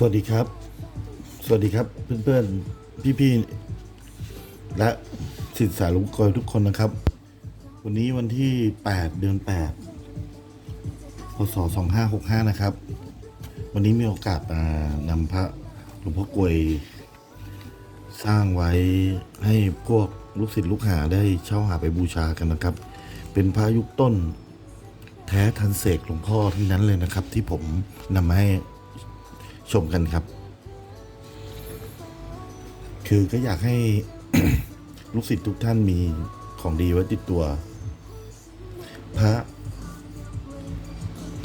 สวัสดีครับ สวัสดีครับเพื่อนๆ พี่ๆ และสิทธิสายลุงกอยทุกคนนะครับ วันนี้วันที่ 8 เดือน8พศ2565 นะครับ วันนี้มีโอกาสมานำพระหลวงพ่อกวยสร้างไว้ให้พวกลูกศิษย์ลูกหาได้เช่าหาไปบูชากันนะครับ เป็นพระยุคต้นแท้ทันเสกหลวงพ่อทั้งนั้นเลยนะครับ ที่ผมนำมาให้ ชมกันครับ คือก็อยากให้ลูกศิษย์ทุกท่านมีของดีไว้ติดตัว พระ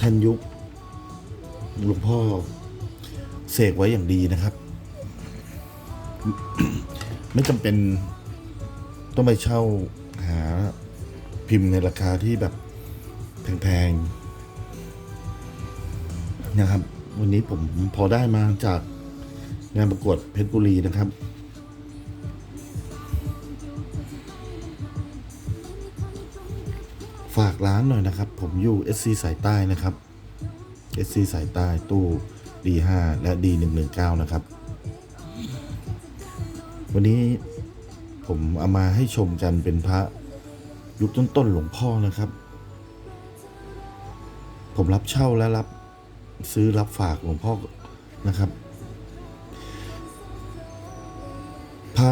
ท่านยุคหลวงพ่อเสกไว้อย่างดีนะครับ ไม่จำเป็นต้องไปเช่าหาพิมพ์ในราคาที่แบบแพงๆนะครับ วันนี้ผมพอได้มาจากงานประกวดเพชรบุรีนะครับ ฝากร้านหน่อยนะครับ ผมอยู่ SC สายใต้นะครับ SC สายใต้ตู้ D5 และ D119 นะครับ วันนี้ผมเอามาให้ชมกันเป็นพระยุคต้นๆหลวงพ่อนะครับ ผมรับเช่าและรับ ซื้อรับฝากหลวงพ่อนะครับ พระ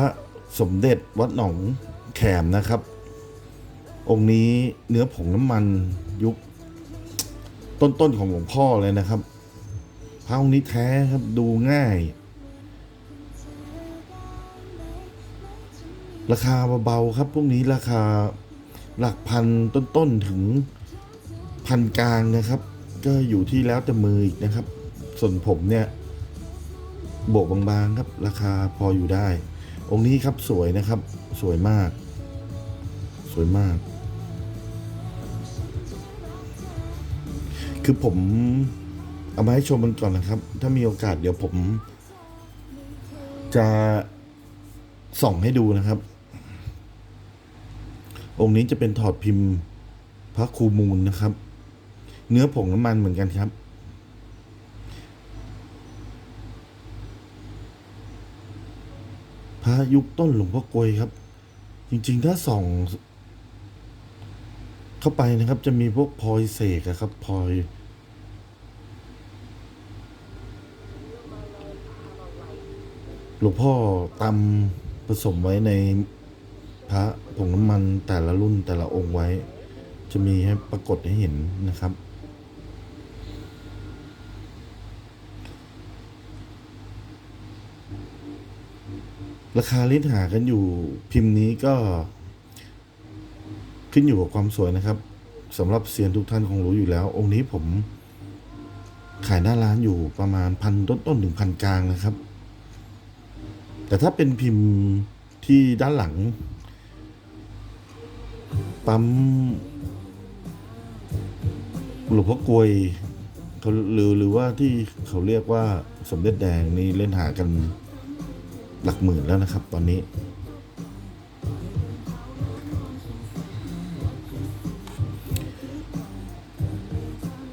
สมเด็จวัดหนองแขมนะครับ องค์นี้เนื้อผงน้ำมันยุคต้นๆของหลวงพ่อเลยนะครับ พระองค์นี้แท้ครับดูง่าย ราคาเบาๆครับ พวกนี้ราคาหลักพันต้นๆถึงพันกลางนะครับ ก็อยู่ที่แล้วแต่มืออีกนะครับ ส่วนผมเนี่ย โบกบางๆครับ ราคาพออยู่ได้ องค์นี้ครับสวยนะครับ สวยมาก สวยมาก คือผมเอามาให้ชมมันก่อนนะครับ ถ้ามีโอกาสเดี๋ยวผม จะส่องให้ดูนะครับ องค์นี้จะเป็นถอดพิมพ์พระครูมูลนะครับ เนื้อผงน้ำมันเหมือนกันครับ พระยุคต้นหลวงพ่อกลวยครับ จริงๆถ้าส่องเข้าไปนะครับ จะมีพวกพลอยเสกครับพลอยหลวงพ่อตำผสมไว้ในพระผงน้ำมันแต่ละรุ่นแต่ละองค์ไว้ จะมีให้ปรากฏให้เห็นนะครับ ราคาลิ้นหากันอยู่พิมพ์นี้ก็ ขึ้นอยู่กับความสวยนะครับสำหรับเซียนทุกท่านคงรู้อยู่แล้ว องค์นี้ผมขายหน้าร้านอยู่ประมาณพันต้นๆถึงพันกลางนะครับ แต่ถ้าเป็นพิมพ์ที่ด้านหลัง ปั๊มหลวงพ่อกลวยเขาหรือหรือว่าที่เขาเรียกว่าสมเด็จแดงนี่เล่นหากัน หลักหมื่นแล้วนะครับ ตอนนี้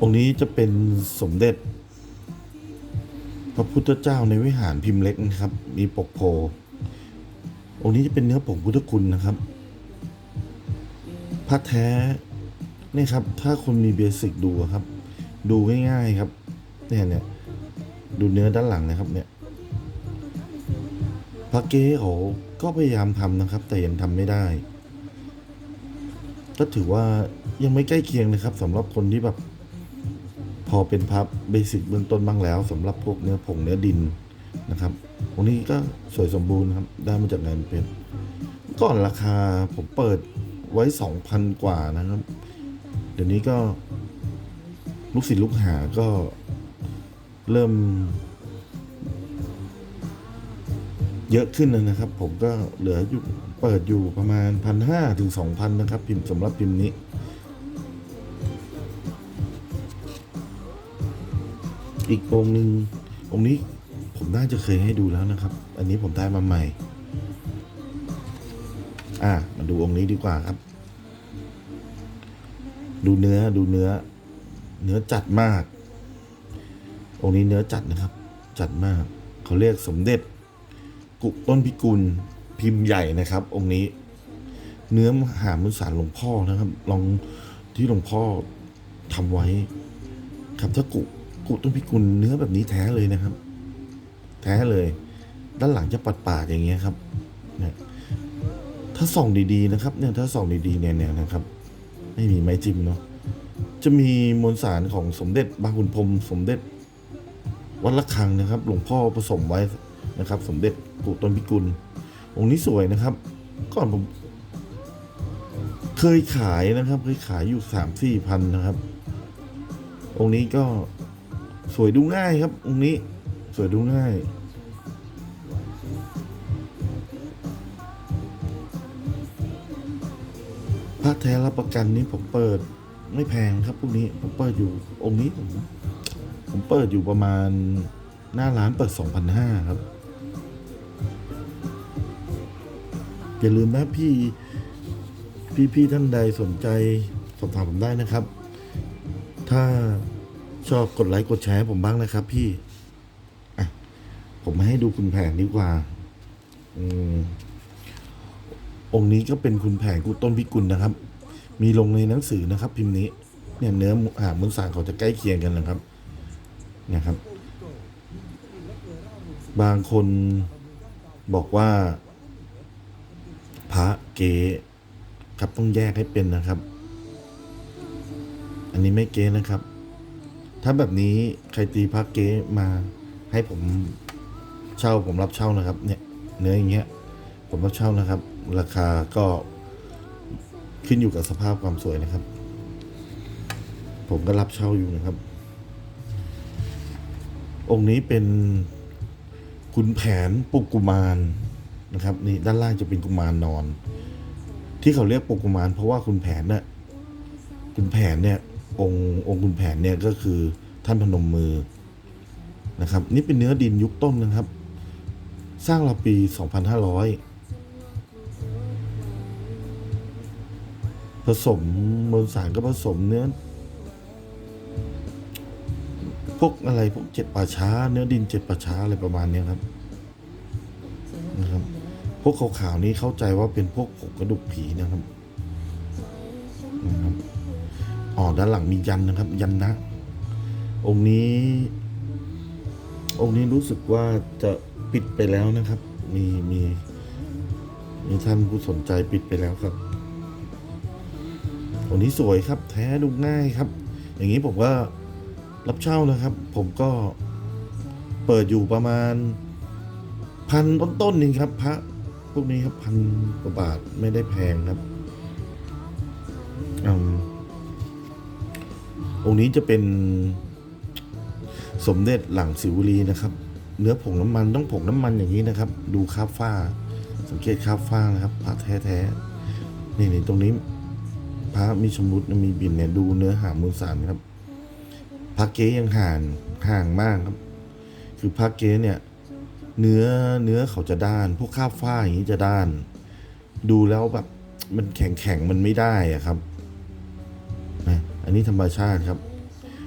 องค์นี้จะเป็นสมเด็จ พระพุทธเจ้าในวิหารพิมพ์เล็กนะครับ มีปกโพองค์นี้จะเป็นเนื้อผงพุทธคุณนะครับพระแท้นี่ครับ ถ้าคนมีเบสิกดูครับ ดูง่ายๆครับ เนี่ยเนี่ยดูเนื้อด้านหลังนะครับเนี่ย พระเก้เขาก็พยายามทำนะครับ แต่ยังทำไม่ได้ ก็ถือว่ายังไม่ใกล้เคียงนะครับสำหรับคนที่แบบ พอเป็นพับเบสิกเบื้องต้นบ้างแล้วสำหรับพวกเนื้อผงเนื้อดินนะครับวันนี้ก็สวยสมบูรณ์ครับ ได้มาจากงานเพชรก่อนราคาผมเปิดไว้สองพันกว่านะครับ เดี๋ยวนี้ก็ลูกศิษย์ลูกหาก็เริ่ม เยอะขึ้นแล้วนะครับ ผมก็เหลืออยู่เปิดอยู่ประมาณพันห้าถึงสองพันนะครับ พิมพ์สำหรับพิมพ์นี้ อีกองค์หนึ่งองค์นี้ผมน่าจะเคยให้ดูแล้วนะครับ อันนี้ผมได้มาใหม่ อะมาดูองค์นี้ดีกว่าครับ ดูเนื้อดูเนื้อ เนื้อจัดมาก องค์นี้เนื้อจัดนะครับ จัดมาก เขาเรียกสมเด็จ กุต้นพิกุลพิมพ์ใหญ่นะครับ องค์นี้ เนื้อมหามุสารหลวงพ่อนะครับ ลองที่หลวงพ่อทำไว้ ครับถ้ากุกุต้นพิกุลเนื้อแบบนี้แท้เลยนะครับ แท้เลย ด้านหลังจะปัดปาดๆอย่างเงี้ยครับเนี่ยถ้าส่องดีๆนะครับ เนี่ยถ้าส่องดีๆเนี่ยนะครับ ไม่มีไม้จิ้มเนาะจะมีมวลสารของสมเด็จบางขุนพรมสมเด็จวัดละคังนะครับ หลวงพ่อผสมไว้ นะครับ สมเด็จกุต้นพิกุล องค์นี้สวยนะครับ ก่อนผม เคยขายนะครับ เคยขายอยู่สามสี่พันนะครับ องค์นี้ก็สวยดูง่ายครับ องค์นี้สวยดูง่ายพระแท้รับประกันนี้ผมเปิดไม่แพงครับพวกนี้ผมเปิดอยู่องค์นี้ผมผมเปิดอยู่ประมาณหน้าร้านเปิดสองพันห้าครับ อย่าลืมนะพี่พี่พี่ท่านใดสนใจสอบถามผมได้นะครับ ถ้าชอบกดไลค์กดแชร์ให้ผมบ้างนะครับ พี่อะผมมาให้ดูคุณแผนดีกว่า อืมองค์นี้ก็เป็นคุณแผนกุต้นพิกุลนะครับ มีลงในหนังสือนะครับ พิมพ์นี้ เนี่ยเนื้อหามุนสารเขาจะใกล้เคียงกันนะครับเนี่ยครับ บางคนบอกว่า พระเก๋ครับต้องแยกให้เป็นนะครับ อันนี้ไม่เก๋นะครับ ถ้าแบบนี้ใครตีพระเก๋มาให้ผมเช่าผมรับเช่านะครับ เนี่ยเนื้ออย่างเงี้ย ผมรับเช่านะครับ ราคาก็ขึ้นอยู่กับสภาพความสวยนะครับ ผมก็รับเช่าอยู่นะครับ องค์นี้เป็นขุนแผนปุกกุมาร นะครับนี่ด้านล่างจะเป็นกุมารนอน ที่เขาเรียกปกกุมารเพราะว่าขุนแผนเนี่ยขุนแผนเนี่ยองค์องค์ขุนแผนเนี่ยก็คือท่านพนมมือนะครับ นี่เป็นเนื้อดินยุคต้นนะครับ สร้างราปี 2500 ผสมมวลสารก็ผสมเนื้อพวกอะไรพวกเจ็ดป่าช้า เนื้อดินเจ็ดป่าช้าอะไรประมาณนี้ครับ พวกขาวๆนี้เข้าใจว่าเป็นพวกผงกระดูกผีนะครับนะครับอ๋อด้านหลังมียันนะครับ ยันนะ องค์นี้ องค์นี้รู้สึกว่าจะปิดไปแล้วนะครับ มีมีมีท่านผู้สนใจปิดไปแล้วครับองค์นี้สวยครับ แท้ดูง่ายครับ อย่างนี้ผมก็รับเช่านะครับ ผมก็เปิดอยู่ประมาณพันต้นๆนี่ครับ พระ วกนี้ครับพันกว่าบาทไม่ได้แพงครับอืมองค์นี้จะเป็นสมเด็จหลังสิวลีนะครับ เนื้อผงน้ำมันต้องผงน้ำมันอย่างนี้นะครับ ดูคราบฝ้า สังเกตคราบฝ้านะครับพระแท้ๆนี่นี่ตรงนี้พระมีชำรุดมีบินเนี่ยดูเนื้อหามูลสารครับพระเก๊ยังห่างห่างมากครับ คือพระเก๊เนี่ย เนื้อเนื้อเขาจะด้าน พวกคราบฝ้าอย่างนี้จะด้าน ดูแล้วแบบมันแข็งแข็งมันไม่ได้อะครับนะอันนี้ธรรมชาติครับ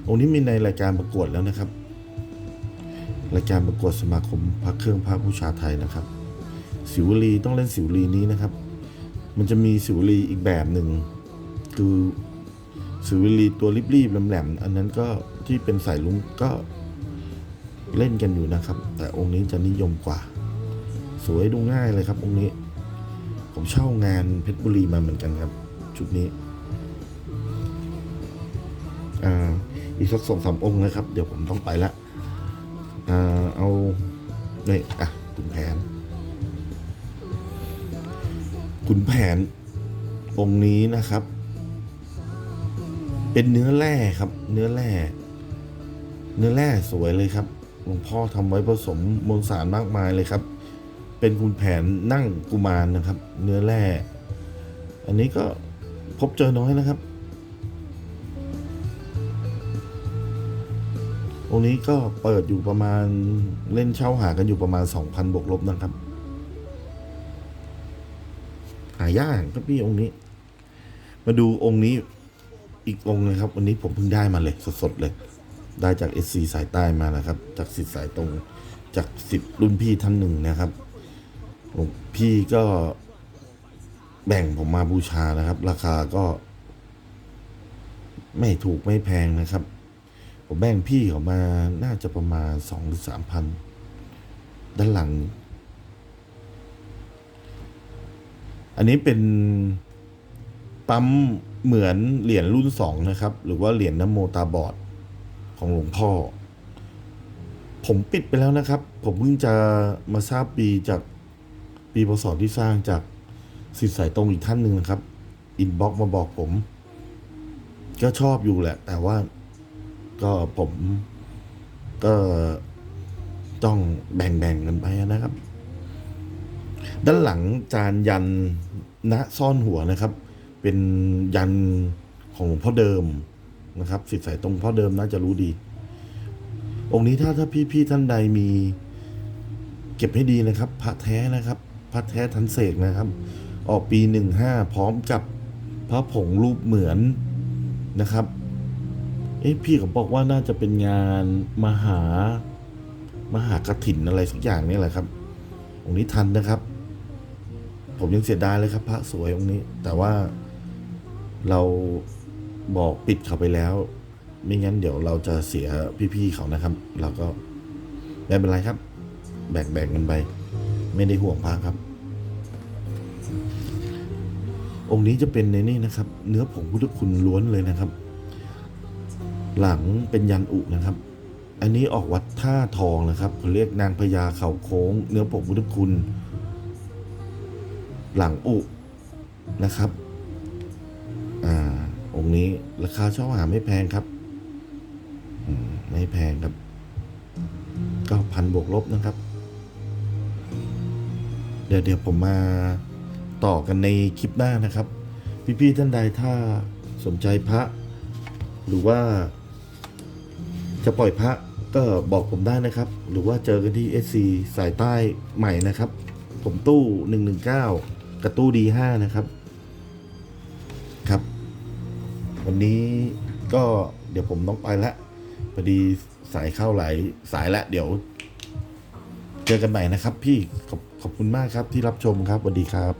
องค์นี้มีในรายการประกวดแล้วนะครับ รายการประกวดสมาคมพระเครื่องพระบูชาไทยนะครับ สิวลีต้องเล่นสิวลีนี้นะครับ มันจะมีสิวลีอีกแบบหนึ่งคือสิวลีตัวรีบๆแหลมๆอันนั้นก็ที่เป็นสายลุงก็ เล่นกันอยู่นะครับ แต่องค์นี้จะนิยมกว่า สวยดูง่ายเลยครับ องค์นี้ ผมเช่างานเพชรบุรีมาเหมือนกันครับ ชุดนี้อ่าอีกสักสองสามองค์นะครับ เดี๋ยวผมต้องไปละอ่าเอานี่ยอะขุนแผนขุนแผนองค์นี้นะครับ เป็นเนื้อแร่ครับ เนื้อแร่เนื้อแร่สวยเลยครับ หลวงพ่อทำไว้ผสมมวลสารมากมายเลยครับ เป็นคุณแผนนั่งกุมารนะครับ เนื้อแร่ อันนี้ก็พบเจอน้อยนะครับองนี้ก็เปิดอยู่ประมาณเล่นเช่าหากันอยู่ประมาณ 2,000บวกลบนะครับ หายากครับพี่องค์นี้ มาดูองค์นี้อีกองค์เลยครับ วันนี้ผมเพิ่งได้มาเลยสดๆเลย ได้จาก SC สายใต้มานะครับ จากสิทธิ์สายตรงจากสิทธิ์รุ่นพี่ท่านหนึ่งนะครับหลวงพี่ก็แบ่งผมมาบูชานะครับ ราคาก็ ไม่ถูกไม่แพงนะครับ ผมแบ่งพี่เขามาน่าจะประมาณสองหรือสามพันด้านหลัง อันนี้เป็นปั๊มเหมือนเหรียญรุ่นสองนะครับ หรือว่าเหรียญน้ำโมตาบอด ของหลวงพ่อ ผมปิดไปแล้วนะครับ ผมเพิ่งจะมาทราบปีจากปีพศที่สร้างจากสิทธิ์สายตรงอีกท่านหนึ่งนะครับ อินบ็อกมาบอกผม ก็ชอบอยู่แหละ แต่ว่าก็ผมก็ต้องแบ่งๆกันไปนะครับ ด้านหลังจานยันณซ่อนหัวนะครับ เป็นยันของหลวงพ่อเดิม นะครับสิทธิ์สายตรงพ่อเดิมน่าจะรู้ดี องค์นี้ถ้าถ้าพี่พี่ท่านใดมี เก็บให้ดีนะครับพระแท้นะครับพระแท้ทันเสกนะครับ ออกปีหนึ่งห้าพร้อมกับพระผงรูปเหมือนนะครับ เอ๊ะพี่เขาบอกว่าน่าจะเป็นงานมหามหากถินอะไรสักอย่างนี่แหละครับ องค์นี้ทันนะครับ ผมยังเสียดายเลยครับ พระสวยองค์นี้ แต่ว่าเรา บอกปิดเขาไปแล้ว ไม่งั้นเดี๋ยวเราจะเสียพี่ๆเขานะครับ เราก็ไม่เป็นไรครับ แบ่งแบ่งกันไป ไม่ได้ห่วงพระครับ องค์นี้จะเป็นในนี่นะครับ เนื้อผงพุทธคุณล้วนเลยนะครับ หลังเป็นยันอุนะครับ อันนี้ออกวัดท่าทองนะครับเขาเรียกนางพญาเขาโค้ง เนื้อผงพุทธคุณ หลังอุนะครับ อ่า องค์นี้ราคาช่องหาไม่แพงครับไม่แพงครับก็พันบวกลบนะครับ เดี๋ยวเดี๋ยวผมมาต่อกันในคลิปหน้านะครับ พี่ๆท่านใดถ้าสนใจพระ หรือว่า จะปล่อยพระก็บอกผมได้นะครับ หรือว่าเจอกันที่ SC สายใต้ใหม่นะครับ ผมตู้ 119 กับตู้ D5 นะครับ วันนี้ก็เดี๋ยวผมต้องไปละพอดีสายเข้าหลายสายละเดี๋ยว เจอกันใหม่นะครับ พี่ขอบขอบคุณมากครับที่รับชมครับสวัสดีครับ